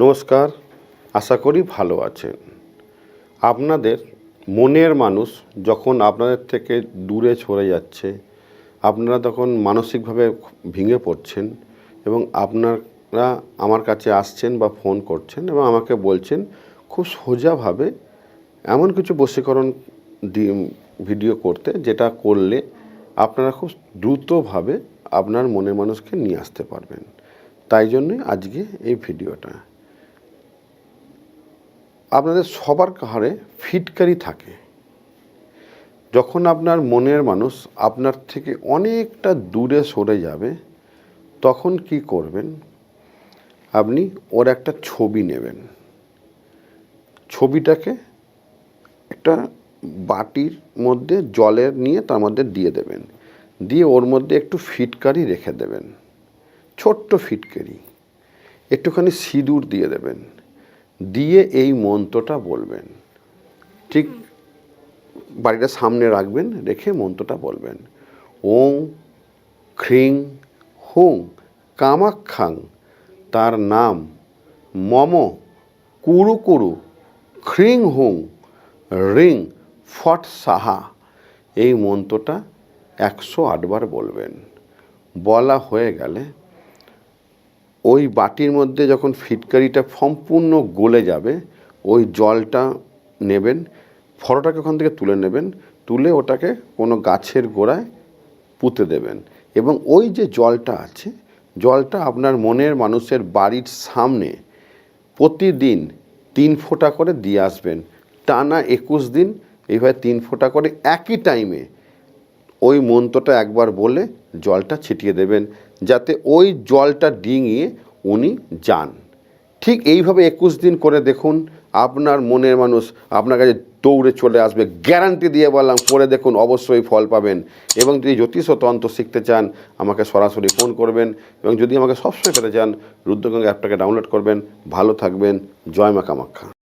নমস্কার, আশা করি ভালো আছেন। আপনাদের মনের মানুষ যখন আপনাদের থেকে দূরে সরে যাচ্ছে, আপনারা তখন মানসিকভাবে ভেঙে পড়ছেন এবং আপনারা আমার কাছে আসছেন বা ফোন করছেন এবং আমাকে বলছেন, খুব সোজাভাবে এমন কিছু বশীকরণ ভিডিও করতে যেটা করলে আপনারা খুব দ্রুতভাবে আপনার মনের মানুষকে নিয়ে আসতে পারবেন। তাই জন্যই আজকে এই ভিডিওটা। আপনাদের সবার ঘরে ফিটকারি থাকে। যখন আপনার মনের মানুষ আপনার থেকে অনেকটা দূরে সরে যাবে, তখন কি করবেন? আপনি ওর একটা ছবি নেবেন। ছবিটাকে একটা বাটির মধ্যে জলের নিয়ে তার মধ্যে দিয়ে দেবেন। দিয়ে ওর মধ্যে একটু ফিটকারি রেখে দেবেন। ছোট্ট ফিটকারি। একটুখানি সিঁদুর দিয়ে দেবেন। দিয়ে এই মন্ত্রটা বলবেন। ঠিক বাড়িটা সামনে রাখবেন, রেখে মন্ত্রটা বলবেন। ওং খ্রিং হুং কামাক্ষাং তার নাম মম কুরু কুরু খ্রিং হুং রিং ফট সাহা। এই মন্ত্রটা একশো আটবার বলবেন। বলা হয়ে গেলে ওই বাটির মধ্যে যখন ফিটকারিটা সম্পূর্ণ গলে যাবে, ওই জলটা নেবেন ফটোটাকে ওখান থেকে তুলে নেবেন, তুলে ওটাকে কোনো গাছের গোড়ায় পুঁতে দেবেন। এবং ওই যে জলটা আছে, জলটা আপনার মনের মানুষের বাড়ির সামনে প্রতিদিন তিন ফোঁটা করে দিয়ে আসবেন। টানা একুশ দিন এইভাবে তিন ফোঁটা করে একই টাইমে ওই মন্ত্রটা একবার বলে জলটা ছিটিয়ে দেবেন। যাতে ওই জলটা ডিঙিয়ে উনি যান। ঠিক এইভাবে একুশ দিন করে দেখুন, আপনার মনের মানুষ আপনার কাছে দৌড়ে চলে আসবে, গ্যারান্টি দিয়ে বললাম করে দেখুন অবশ্যই ফল পাবেন। এবং যদি জ্যোতিষ তন্ত্র শিখতে চান, আমাকে সরাসরি ফোন করবেন। এবং যদি আমাকে সবসময় পেতে চান, রুদ্রগঙ্গা অ্যাপটাকে ডাউনলোড করবেন। ভালো থাকবেন, জয় মা কামাখ্যা।